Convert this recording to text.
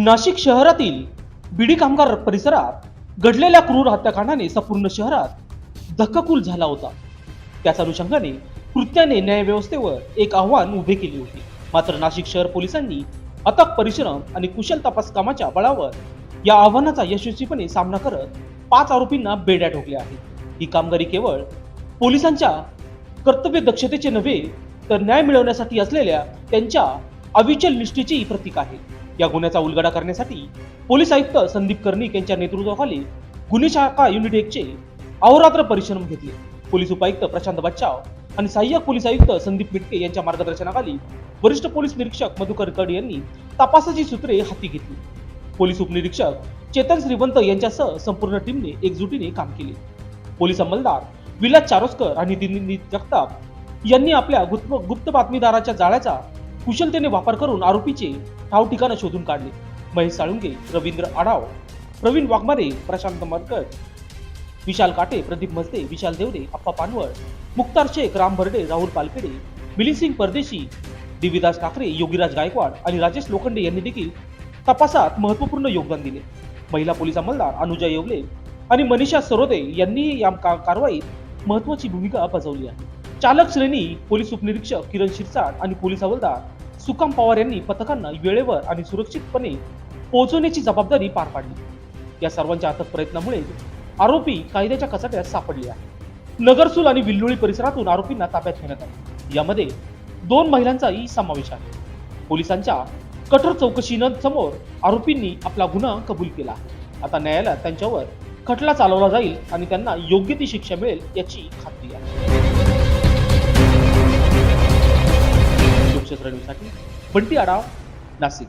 नाशिक शहरातील बीडी कामगार परिसरात घडलेल्या क्रूर हत्याकांडाने संपूर्ण शहरात धक्काकूल झाला होता. त्याच अनुषंगाने कृत्याने न्यायव्यवस्थेवर एक आव्हान उभे केले होते. मात्र नाशिक शहर पोलिसांनी अथक परिश्रम आणि कुशल तपास कामाच्या बळावर या आव्हानाचा यशस्वीपणे सामना करत पाच आरोपींना बेड्या ठोकल्या आहेत. ही कामगिरी केवळ पोलिसांच्या कर्तव्य दक्षतेचे नव्हे तर न्याय मिळवण्यासाठी असलेल्या त्यांच्या अविचल निष्ठेचेही प्रतीक आहे. या गुन्ह्याचा उलगडा करण्यासाठी पोलीस आयुक्त संदीप कर्णिक यांच्या नेतृत्वाखाली गुन्हे शाखा युनिट एकचे अहोरात्र परिश्रम घेतले. पोलीस उपायुक्त प्रशांत बच्चाव आणि सहाय्यक पोलीस आयुक्त संदीप मिटके यांच्या मार्गदर्शनाखाली वरिष्ठ पोलीस निरीक्षक मधुकर कड यांनी तपासाची सूत्रे हाती घेतली. पोलीस उपनिरीक्षक चेतन श्रीवंत यांच्यासह संपूर्ण टीमने एकजुटीने काम केले. पोलीस अंमलदार विलास चारोस्कर आणि दिल्ली जगताप यांनी आपल्या गुप्त गुप्त बातमीदाराच्या जाळ्याचा कुशलतेने वापर करून आरोपीचे ठाव ठिकाणं शोधून काढले. महेश साळुंगे रवींद्र आढाव प्रवीण वाघमारे प्रशांत मरकर विशाल काटे प्रदीप मस्ते विशाल देवरे अप्पा पानवळ मुक्तार शेख राम भरडे राहुल पालखेडे मिलिसिंग परदेशी देवीदास ठाकरे योगीराज गायकवाड आणि राजेश लोखंडे यांनी देखील तपासात महत्त्वपूर्ण योगदान दिले. महिला पोलीस अंमलदार अनुजा येवले आणि मनीषा सरोदे यांनी या कारवाईत महत्वाची भूमिका बजावली आहे. चालक श्रेणी पोलीस उपनिरीक्षक किरण शिरसाट आणि पोलीस हवालदार सुकाम पवार यांनी पथकांना वेळेवर आणि सुरक्षितपणे पोहोचवण्याची जबाबदारी पार पाडली. या सर्वांच्या अथक प्रयत्नामुळे आरोपी कायद्याच्या कचाट्यात सापडले आहे नगरसूल आणि विल्लोळी परिसरातून आरोपींना ताब्यात घेण्यात आले. यामध्ये दोन महिलांचाही समावेश आहे. पोलिसांच्या कठोर चौकशीनंतर आरोपींनी आपला गुन्हा कबूल केला आता न्यायालयात त्यांच्यावर खटला चालवला जाईल आणि त्यांना योग्य ती शिक्षा मिळेल याची खात्री आहे. लोकशास्त्र न्यूजसाठी बंटी आडाव नाशिक.